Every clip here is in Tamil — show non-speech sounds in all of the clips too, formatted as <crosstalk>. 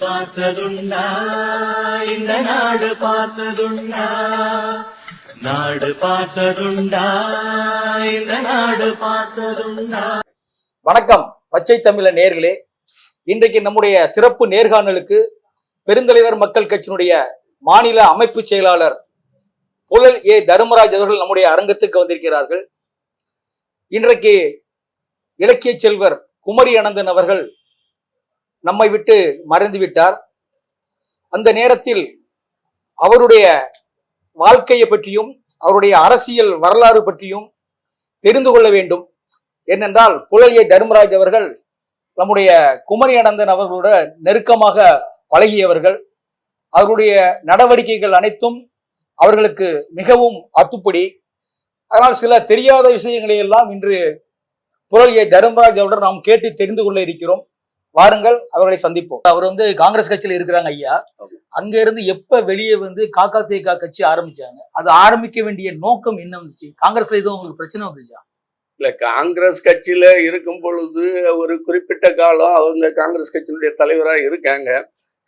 பார்த்ததுண்டா? இந்த நாடு பார்த்ததுண்டா? நாடு பார்த்ததுண்டா? இந்த நாடு பார்த்ததுண்டா? வணக்கம் பச்சை தமிழ நேர்களே. இன்றைக்கு நம்முடைய சிறப்பு நேர்காணலுக்கு பெருந்தலைவர் மக்கள் கட்சியினுடைய மாநில அமைப்பு செயலாளர் புழல் ஏ. தர்மராஜ் அவர்கள் நம்முடைய அரங்கத்துக்கு வந்திருக்கிறார்கள். இன்றைக்கு இலக்கிய செல்வர் குமரி அனந்தன் அவர்கள் நம்மை விட்டு மறைந்து விட்டார். அந்த நேரத்தில் அவருடைய வாழ்க்கையை பற்றியும் அவருடைய அரசியல் வரலாறு பற்றியும் தெரிந்து கொள்ள வேண்டும். ஏனென்றால் புழலியை தர்மராஜ் அவர்கள் நம்முடைய குமரி அனந்தன் அவர்களோட நெருக்கமாக பழகியவர்கள். அவருடைய நடவடிக்கைகள் அனைத்தும் அவர்களுக்கு மிகவும் அத்துப்படி. அதனால் சில தெரியாத விஷயங்களை எல்லாம் இன்று புரளியை தர்மராஜ் அவருடன் நாம் கேட்டு தெரிந்து கொள்ள இருக்கிறோம். வாருங்கள் அவர்களை சந்திப்போம். அவர் வந்து காங்கிரஸ் கட்சியில இருக்கிறாங்க ஐயா. அங்க இருந்து எப்ப வெளியே வந்து காக்கா தேக்கா கட்சி ஆரம்பிச்சாங்க? அது ஆரம்பிக்க வேண்டிய நோக்கம் என்ன வந்துச்சு? காங்கிரஸ்ல எதுவும் உங்களுக்கு பிரச்சனை வந்துச்சா? இல்ல காங்கிரஸ் கட்சியில இருக்கும் பொழுது ஒரு குறிப்பிட்ட காலம் அவங்க காங்கிரஸ் கட்சியினுடைய தலைவரா இருக்காங்க.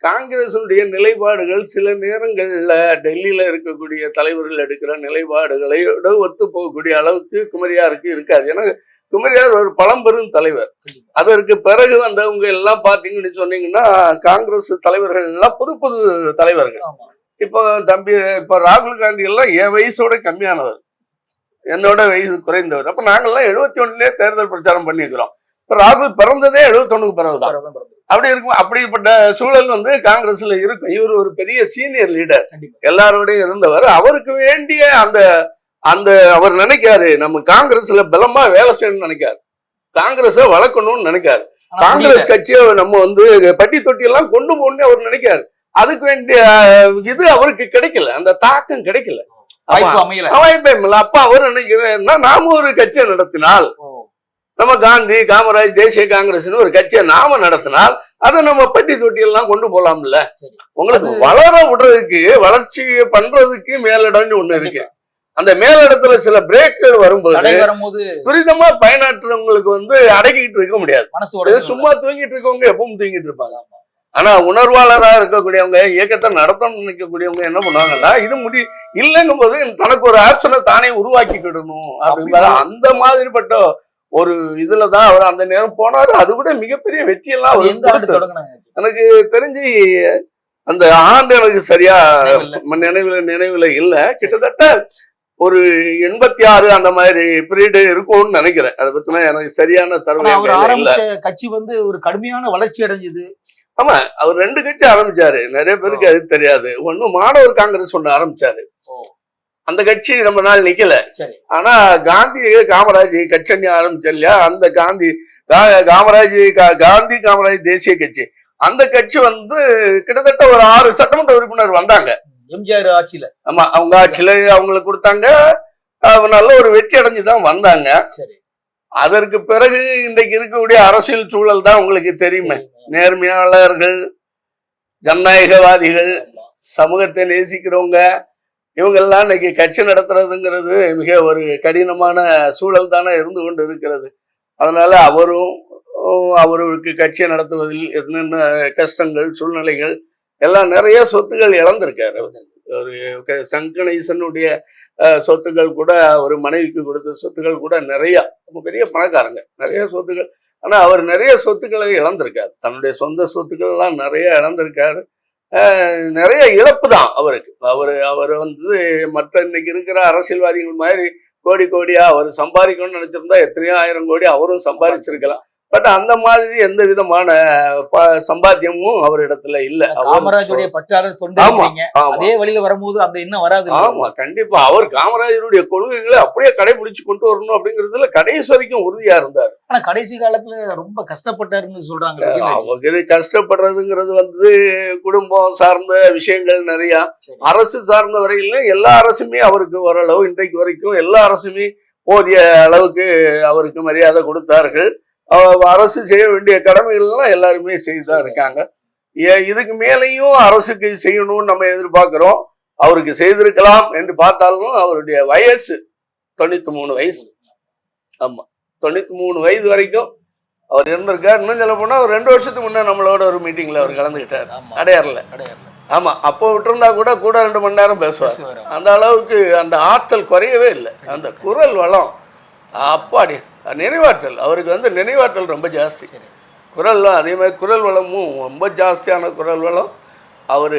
காங்கிரசுடைய நிலைப்பாடுகள் சில நேரங்கள்ல டெல்லியில இருக்கக்கூடிய தலைவர்கள் எடுக்கிற நிலைப்பாடுகளோட ஒத்து போகக்கூடிய அளவுக்கு குமரியாருக்கு இருக்காது. ஏன்னா குமரியார் ஒரு பழம்பெரும் தலைவர். அதற்கு பிறகு வந்தவங்க எல்லாம் பாத்தீங்கன்னு சொன்னீங்கன்னா காங்கிரஸ் தலைவர்கள் எல்லாம் புது புது தலைவர்கள். இப்போ தம்பி இப்போ ராகுல் காந்தி எல்லாம் என் வயசோட கம்மியானவர். என்னோட வயசு குறைந்தவர். அப்ப நாங்கெல்லாம் எழுபத்தி ஒண்ணுலயே தேர்தல் பிரச்சாரம் பண்ணியிருக்கிறோம். ராகுல் பிறந்ததே எழுபத்தொன்னுக்கு பிறகுதான். அப்படி இருக்கும் அப்படிப்பட்ட சூழல் வந்து காங்கிரஸ்ல இருக்கும். இவர் ஒரு பெரிய சீனியர் லீடர். எல்லாரோடையும் இருந்தவர். அவருக்கு வேண்டிய அந்த அந்த அவர் நினைக்காரு நம்ம காங்கிரஸ்ல பலமா வேலை செய்யணும்னு நினைக்காரு. காங்கிரஸை வளர்க்கணும்னு நினைக்காரு. காங்கிரஸ் கட்சியை நம்ம வந்து பட்டி தொட்டி எல்லாம் கொண்டு போகணும்னு அவர் நினைக்காரு. அதுக்கு வேண்டிய இது அவருக்கு கிடைக்கல. அந்த தாக்கம் கிடைக்கல. வாய்ப்பு அமையல. அப்ப அவர் நினைக்கிறேன்னா நாம ஒரு கட்சியை நடத்தினால் நம்ம காந்தி காமராஜ் தேசிய காங்கிரஸ்னு ஒரு கட்சியை நாம நடத்தினால் அதை நம்ம பட்டி தொட்டி எல்லாம் கொண்டு போலாம்ல. உங்களுக்கு வளர விடுறதுக்கு வளர்ச்சி பண்றதுக்கு மேலிடம்னு ஒண்ணு இருக்கு. அந்த மேலிடத்துல சில பிரேக்கள் வரும்போது வரும்போது துரிதமா பயனாற்றுறவங்களுக்கு வந்து அடக்கிட்டு இருக்க முடியாது. மனசு சும்மா தூங்கிட்டு இருக்கவங்க எப்பவும் தூங்கிட்டு இருப்பாங்க. ஆனா உணர்வாளரா இருக்கக்கூடியவங்க இயக்கத்தை நடத்தணும்னு நினைக்கக்கூடியவங்க என்ன பண்ணுவாங்கன்னா இது முடி இல்லைங்கும் போது தனக்கு ஒரு ஆப்ஷனை தானே உருவாக்கிக்கிடணும் அப்படிங்கிற அந்த மாதிரிப்பட்ட ஒரு இதுலதான் அவர் அந்த நேரம் போனாரு. அது கூட மிகப்பெரிய வெற்றியெல்லாம் அவர் எனக்கு தெரிஞ்சு அந்த ஆண்டு எனக்கு சரியா. நினைவுல நினைவுல இல்ல. கிட்டத்தட்ட ஒரு எண்பத்தி ஆறு அந்த மாதிரி பீரியடு இருக்கும்னு நினைக்கிறேன். அதை பத்தின எனக்கு சரியான தரவு என்கிட்ட இல்ல. கட்சி வந்து ஒரு கடுமையான வளர்ச்சி அடைஞ்சது. ஆமா அவர் ரெண்டு கட்சி ஆரம்பிச்சாரு. நிறைய பேருக்கு அது தெரியாது. ஒண்ணு மாணவர் காங்கிரஸ் ஒண்ணு ஆரம்பிச்சாரு. அந்த கட்சி ரொம்ப நாள் நிக்கல. சரி. ஆனா காந்தி காமராஜ் கட்சி ஆரம்பிச்சா இல்லையா அந்த காந்தி காமராஜ் காந்தி காமராஜ் தேசிய கட்சி. அந்த கட்சி வந்து கிட்டத்தட்ட ஒரு ஆறு சட்டமன்ற உறுப்பினர் வந்தாங்க. எம்ஜிஆர் ஆட்சியில. ஆமா அவங்க ஆட்சியில அவங்களுக்கு கொடுத்தாங்க. நல்ல ஒரு வெற்றி அடைஞ்சுதான் வந்தாங்க. அதற்கு பிறகு இன்றைக்கு இருக்கக்கூடிய அரசியல் சூழல் தான் உங்களுக்கு தெரியுமே. நேர்மையாளர்கள் ஜனநாயகவாதிகள் சமூகத்தை நேசிக்கிறவங்க இவங்கெல்லாம் இன்னைக்கு கட்சி நடத்துறதுங்கிறது மிக ஒரு கடினமான சூழல் தானே இருந்து கொண்டு இருக்கிறது அதனால அவரும் அவருக்கு கட்சியை நடத்துவதில் என்னென்ன கஷ்டங்கள் சூழ்நிலைகள் எல்லாம் நிறைய சொத்துகள் இழந்திருக்காரு அவர். ஒரு க- சங்கணேசனுடைய சொத்துக்கள் கூட ஒரு மனைவிக்கு கொடுத்த சொத்துக்கள் கூட நிறையா ரொம்ப பெரிய பணக்காரங்க நிறைய சொத்துக்கள். ஆனால் அவர் நிறைய சொத்துக்களை இழந்திருக்காரு. தன்னுடைய சொந்த சொத்துக்கள் எல்லாம் நிறைய இழந்திருக்காரு. நிறைய இழப்பு தான் அவருக்கு. அவர் அவர் வந்து மற்ற இன்னைக்கு இருக்கிற அரசியல்வாதிகள் மாதிரி கோடி கோடியா அவர் சம்பாதிக்கணும்னு நினைச்சிருந்தா எத்தனையோ ஆயிரம் கோடி அவரும் சம்பாதிச்சிருக்கலாம். பட் அந்த மாதிரி எந்த விதமான சம்பாத்தியமும் அவரிடத்துல இல்ல. அவர் காமராஜுடைய பற்றாளர் தொண்டை அதே வழியில வரும்போது அந்த எண்ணம் வராது? ஆமா கண்டிப்பா. அவர் காமராஜருடைய கொள்கைகளை அப்படியே கடைபிடிச்சு கொண்டு வரணும் அப்படிங்கிறதுல கடைசி வரைக்கும் உறுதியா இருந்தார். ஆனா கடைசி காலத்துல ரொம்ப கஷ்டப்பட்டாருன்னு சொல்றாங்க அவங்க கஷ்டப்படுறதுங்கிறது வந்து குடும்பம் சார்ந்த விஷயங்கள் நிறைய. அரசு சார்ந்த வரையிலும் எல்லா அரசுமே அவருக்கு ஓரளவு இன்றைக்கு வரைக்கும் எல்லா அரசுமே போதிய அளவுக்கு அவருக்கு மரியாதை கொடுத்தார்கள். அரசு செய்ய வேண்டிய கடமைகள்லாம் எல்லாருமே செய்துதான் இருக்காங்க. ஏ- இதுக்கு மேலேயும் அரசுக்கு செய்யணும்னு நம்ம எதிர்பார்க்கிறோம். அவருக்கு செய்திருக்கலாம் என்று பார்த்தாலும் அவருடைய வயசு தொண்ணூத்தி மூணு வயசு. ஆமா தொண்ணூத்தி மூணு வயது வரைக்கும் அவர் இருந்திருக்கார். இன்னும் சொல்ல போனால் அவர் ரெண்டு வருஷத்துக்கு முன்னே நம்மளோட ஒரு மீட்டிங்கில் அவர் கலந்துக்கிட்டார். ஆமா. அடையாறில் ஆமாம் அப்போ விட்டுருந்தா கூட கூட ரெண்டு மணி நேரம் பேசுவார். பேசுவாரு. அந்த அளவுக்கு அந்த ஆற்றல் குறையவே இல்லை. அந்த குரல் வளம். அப்பாடி. நினைவாற்றல். அவருக்கு வந்து நினைவாற்றல் ரொம்ப ஜாஸ்தி. குரல்லாம் அதே மாதிரி குரல் வளமும் ரொம்ப ஜாஸ்தியான குரல் வளம். அவர்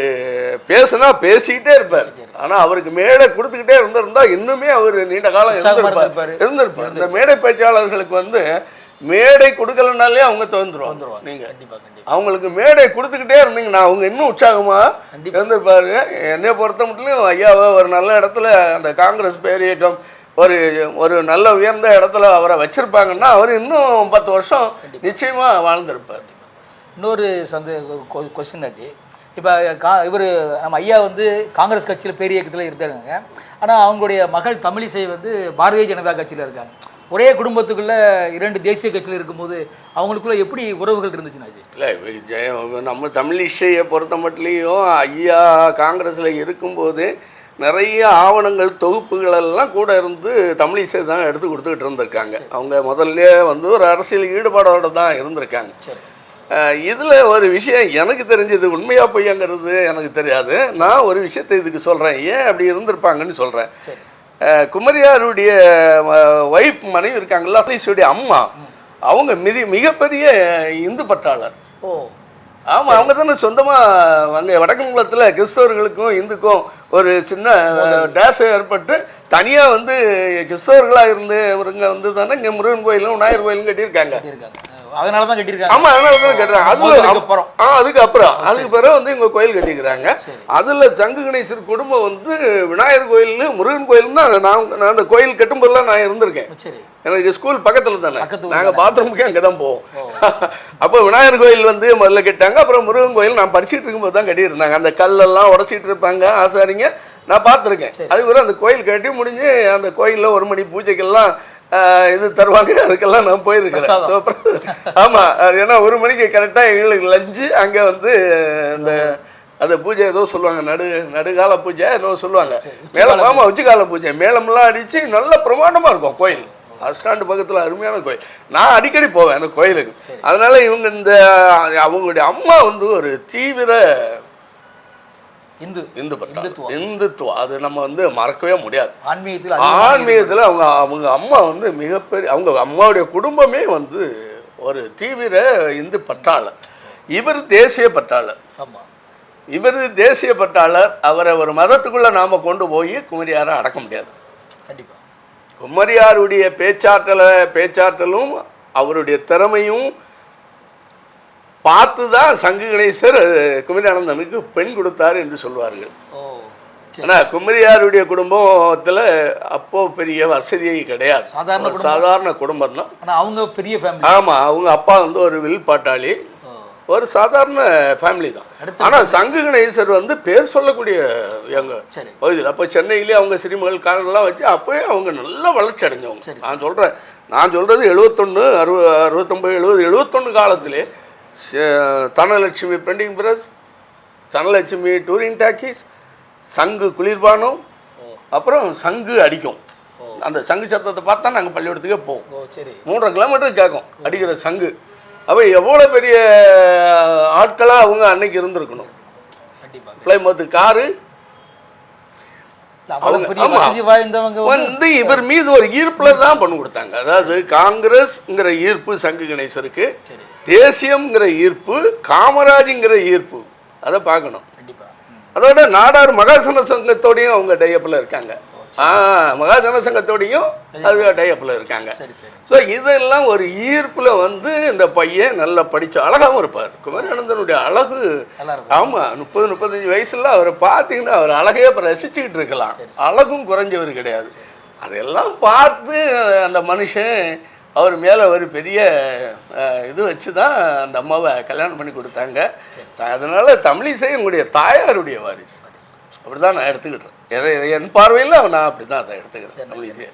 பேசுனா பேசிக்கிட்டே இருப்பார். ஆனால் அவருக்கு மேடை கொடுத்துக்கிட்டே இருந்திருந்தா இன்னுமே அவர் நீண்ட காலம் இருந்திருப்பார். இருந்திருப்பாரு. இந்த மேடை பேச்சாளர்களுக்கு வந்து மேடை கொடுக்கலனாலே அவங்க வந்துருவாங்க. நீங்கள் கண்டிப்பா கண்டிப்பா. அவங்களுக்கு மேடை கொடுத்துக்கிட்டே இருந்தீங்கன்னா அவங்க இன்னும் உற்சாகமா இருந்திருப்பாரு. என்னை பொறுத்த மட்டும் ஐயாவை ஒரு நல்ல இடத்துல அந்த காங்கிரஸ் பேரியக்கம் ஒரு ஒரு நல்ல உயர்ந்த இடத்துல அவரை வச்சிருப்பாங்கன்னா அவர் இன்னும் பத்து வருஷம் நிச்சயமா வாழ்ந்திருப்பார். இன்னொரு சந்த கொஸ்டின் ஆச்சு இப்போ கா இவர் நம்ம ஐயா வந்து காங்கிரஸ் கட்சியில் பெரிய இயக்கத்தில் இருந்தாங்க ஆனால் அவங்களுடைய மகள் தமிழிசை வந்து பாரதிய ஜனதா கட்சியில் இருக்காங்க. ஒரே குடும்பத்துக்குள்ள இரண்டு தேசிய கட்சியில் இருக்கும்போது அவங்களுக்குள்ள எப்படி உறவுகள் இருந்துச்சுனாச்சு இல்லை ஜெயம் நம்ம தமிழிசையை பொறுத்த மட்டும் ஐயா காங்கிரஸில் இருக்கும்போது நிறைய ஆவணங்கள் தொகுப்புகள் எல்லாம் கூட இருந்து தமிழிசை தான் எடுத்து கொடுத்துக்கிட்டு இருந்திருக்காங்க. அவங்க முதல்ல வந்து ஒரு அரசியல் ஈடுபாடோட தான் இருந்திருக்காங்க. இதில் ஒரு விஷயம் எனக்கு தெரிஞ்சது உண்மையா பொய்யாங்கிறது எனக்கு தெரியாது. நான் ஒரு விஷயத்தை இதுக்கு சொல்கிறேன் ஏன் அப்படி இருந்திருப்பாங்கன்னு சொல்கிறேன் குமரியாருடைய ஒய்ஃப் மனைவி இருக்காங்கல்ல தமிழிசையுடைய அம்மா அவங்க மிதி மிகப்பெரிய இந்து பற்றாளர் ஓ. ஆமா அவங்க தானே சொந்தமா அங்கே வடக்கங்குளத்தில் கிறிஸ்தவர்களுக்கும் இந்துக்கும் ஒரு சின்ன டேஸ் ஏற்பட்டு தனியா வந்து கிறிஸ்தவர்களா இருந்து இவருங்க வந்து தானே இங்கே முருகன் கோயிலும் விநாயகர் கோயிலும் கட்டியிருக்காங்க. அதனால தான் கட்டியிருக்காங்க. ஆமா அதனால தான் கட்டுறாங்க. அதுல அப்புறம். ஆ அதுக்கு அப்புறம் அதுக்கு பிறகு வந்து இங்க கோயில் கட்டிக்கிறாங்க. அதுல சங்கு கணேசர் குடும்பம் வந்து விநாயகர் கோயில் முருகன் கோயில் தான் நான் நான் அந்த கோயில் கட்டும்போதெல்லாம் நான் இருந்திருக்கேன். சரி. எனக்கு ஸ்கூல் பக்கத்துல தானே. பக்கத்து ஊர் நாங்க பாத்ரூமுக்கு அங்கே தான் போவோம். <laughs> அப்போ விநாயகர் கோயில் வந்து முதல்ல கட்டாங்க அப்புறம் முருகன் கோயில் நான் படிச்சுட்டு இருக்கும்போது தான் கட்டியிருந்தாங்க. அந்த கல்லெல்லாம் உடச்சிட்டு இருப்பாங்க ஆசாரிங்க. நான் பார்த்துருக்கேன். அதுக்கப்புறம் அந்த கோயில் கட்டி முடிஞ்சு அந்த கோயிலில் ஒரு மணி பூஜைக்கெல்லாம் இது தருவாங்க. அதுக்கெல்லாம் நான் போயிருக்கிறேன். பிரசாதம். So, அப்புறம் ஆமா அது ஏன்னா ஒரு மணிக்கு கரெக்டாக எங்களுக்கு லஞ்சு அங்கே வந்து இந்த அந்த பூஜை ஏதோ சொல்லுவாங்க. நடு நடுகால பூஜை ஏதோ சொல்லுவாங்க. மேலம் ஆமா உச்சிக்கால பூஜை. மேளம்லாம் அடிச்சு நல்ல பிரமாண்டமா இருக்கும் கோயில். அஸ்டாண்டு பக்கத்துல அருமையான கோயில். நான் அடிக்கடி போவேன் அந்த கோயிலுக்கு. அதனால இவங்க இந்த அவங்களுடைய அம்மா வந்து ஒரு தீவிர இந்து. இந்து பட்டம் இந்துத்துவம். அது நம்ம வந்து மறக்கவே முடியாது. ஆன்மீகத்தில் ஆன்மீகத்தில் அவங்க அவங்க அம்மா வந்து மிகப்பெரிய அவங்க அம்மாவுடைய குடும்பமே வந்து ஒரு தீவிர இந்து பற்றாளர் இவர் தேசிய பற்றாளர் ஆமா. இவர் தேசிய பற்றாளர் அவரை ஒரு மதத்துக்குள்ள நாம கொண்டு போய் குமரியாரை அடக்க முடியாது. கண்டிப்பா. குமரியாருடைய பேச்சாற்றலை பேச்சாற்றலும் அவருடைய திறமையும் பார்த்து தான் சங்கு கணேசர் குமரியானந்தனுக்கு பெண் கொடுத்தார் என்று சொல்வார்கள். ஓ சரி. ஆனா குமரியாருடைய குடும்பத்துல அப்போ பெரிய வசதியே கிடையாது. சாதாரண சாதாரண குடும்பம் தான் அவங்க பெரிய ஃபேமிலி ஆமா அவங்க அப்பா வந்து ஒரு வில் பாட்டாளி. ஒரு சாதாரண ஃபேமிலி தான். அடுத்து ஆனா சங்கு கணேசர் வந்து பேர் சொல்லக்கூடிய எங்க சரி. பகுதியில். அப்போ சென்னையிலே அவங்க சிறுமகள் காரெல்லாம் வச்சு அப்போயே அவங்க நல்ல வளர்ச்சி அடைஞ்சவங்க. நான் சொல்கிறேன் நான் சொல்கிறது எழுபத்தொன்று அறுபது அறுபத்தொம்பது எழுபது எழுபத்தொன்று காலத்திலே Dhanalakshmi printing press Dhanalakshmi touring talkies சங்கு குளிர்பானம் அப்புறம் சங்கு அடிக்கும். அந்த சங்கு சத்தத்தை பார்த்தா நாங்கள் பள்ளிக்கூடத்துக்கே போவோம். சரி. மூன்றரை கிலோமீட்டர் கேட்கும் அடிக்கிற சங்கு. அப்போ எவ்வளோ பெரிய ஆட்களாக அவங்க அன்னைக்கு இருந்திருக்கணும்? Plymouth car. வந்து இவர் மீது ஒரு ஈர்ப்புல தான் பண்ணி கொடுத்தாங்க. அதாவது காங்கிரஸ்ங்கிற ஈர்ப்பு சங்கு கணேசருக்கு. சரி தேசியம்ங்கிற ஈர்ப்பு காமராஜுங்கிற ஈர்ப்பு. அதை பார்க்கணும். அதோட நாடார் மகாசன சங்கத்தோடையும் அவங்க டையப்பில் இருக்காங்க. ஆ மகாஜன சங்கத்தோடையும் அது டையப்பில் இருக்காங்க. ஸோ இதெல்லாம் ஒரு ஈர்ப்பில் வந்து இந்த பையன் நல்லா படிச்ச அழகாகவும் இருப்பார். குமரானந்தனுடைய அழகு. ஆமாம் முப்பது முப்பத்தஞ்சு வயசுல அவரை பார்த்தீங்கன்னா அவர் அழகையே இப்போ ரசிச்சுக்கிட்டு இருக்கலாம். அழகும் குறைஞ்சவர் கிடையாது. அதெல்லாம் பார்த்து அந்த மனுஷன் அவர் மேலே ஒரு பெரிய இது வச்சு தான் அந்த அம்மாவை கல்யாணம் பண்ணி கொடுத்தாங்க. அதனால தமிழிசை எங்களுடைய தாயாருடைய வாரிசு. அப்படி தான் நான் எடுத்துக்கிட்டேன். என் பார்வையில் நான் அப்படி தான் அதை எடுத்துக்கிறேன். தமிழிசை.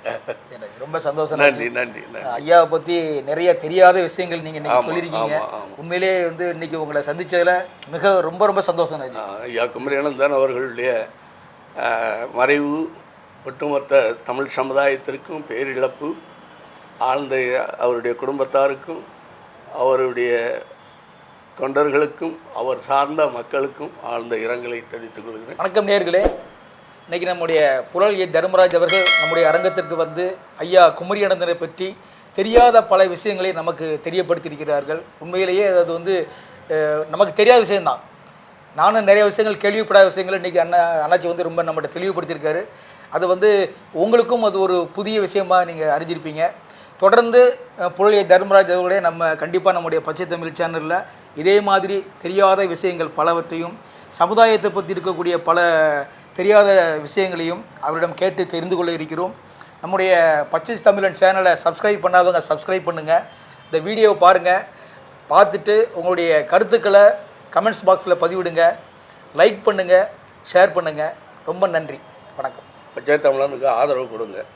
ரொம்ப சந்தோஷம். நன்றி நன்றி. ஐயாவை பத்தி நிறைய தெரியாத விஷயங்கள் நீங்க இன்னைக்கு ஆமா, சொல்லியிருக்கீங்க. உண்மையிலேயே வந்து இன்னைக்கு உங்களை சந்திச்சதுல மிக ரொம்ப ரொம்ப சந்தோஷம் ஐயா குமரியானந்தன் அவர்களுடைய மறைவு ஒட்டுமொத்த தமிழ் சமுதாயத்திற்கும் பேரிழப்பு ஆழ்ந்த அவருடைய குடும்பத்தாருக்கும் அவருடைய தொண்டர்களுக்கும் அவர் சார்ந்த மக்களுக்கும் ஆழ்ந்த இரங்கலை தெரிவித்துக் கொள்கிறேன். வணக்கம் நேர்களே. இன்னைக்கு நம்முடைய புலல் ஏ. தர்மராஜ் அவர்கள் நம்முடைய அரங்கத்திற்கு வந்து ஐயா குமரி அனந்தனை பற்றி தெரியாத பல விஷயங்களை நமக்கு தெரியப்படுத்தியிருக்கிறார்கள். உண்மையிலேயே அது வந்து நமக்கு தெரியாத விஷயம்தான். நானும் நிறைய விஷயங்கள் கேள்விப்படாத விஷயங்கள் இன்றைக்கி அண்ணா அண்ணாச்சி வந்து ரொம்ப நம்மகிட்ட தெளிவுபடுத்தியிருக்காரு. அது வந்து உங்களுக்கும் அது ஒரு புதிய விஷயமாக நீங்கள் அறிஞ்சிருப்பீங்க. தொடர்ந்து அஹ், தர்மராஜ் அவர்களே நம்ம கண்டிப்பாக நம்முடைய பச்சை தமிழ் சேனலில் இதே மாதிரி தெரியாத விஷயங்கள் பலவற்றையும் சமுதாயத்தை பற்றி இருக்கக்கூடிய பல தெரியாத விஷயங்களையும் அவரிடம் கேட்டு தெரிந்து கொள்ள இருக்கிறோம். நம்முடைய பச்சை தமிழன் சேனலை சப்ஸ்கிரைப் பண்ணாதவங்க சப்ஸ்கிரைப் பண்ணுங்கள் இந்த வீடியோவை பாருங்கள் பார்த்துட்டு உங்களுடைய கருத்துக்களை கமெண்ட்ஸ் பாக்ஸில் பதிவிடுங்க. லைக் பண்ணுங்கள் ஷேர் பண்ணுங்கள் ரொம்ப நன்றி. வணக்கம். பச்சை தமிழனுக்கு ஆதரவு கொடுங்க.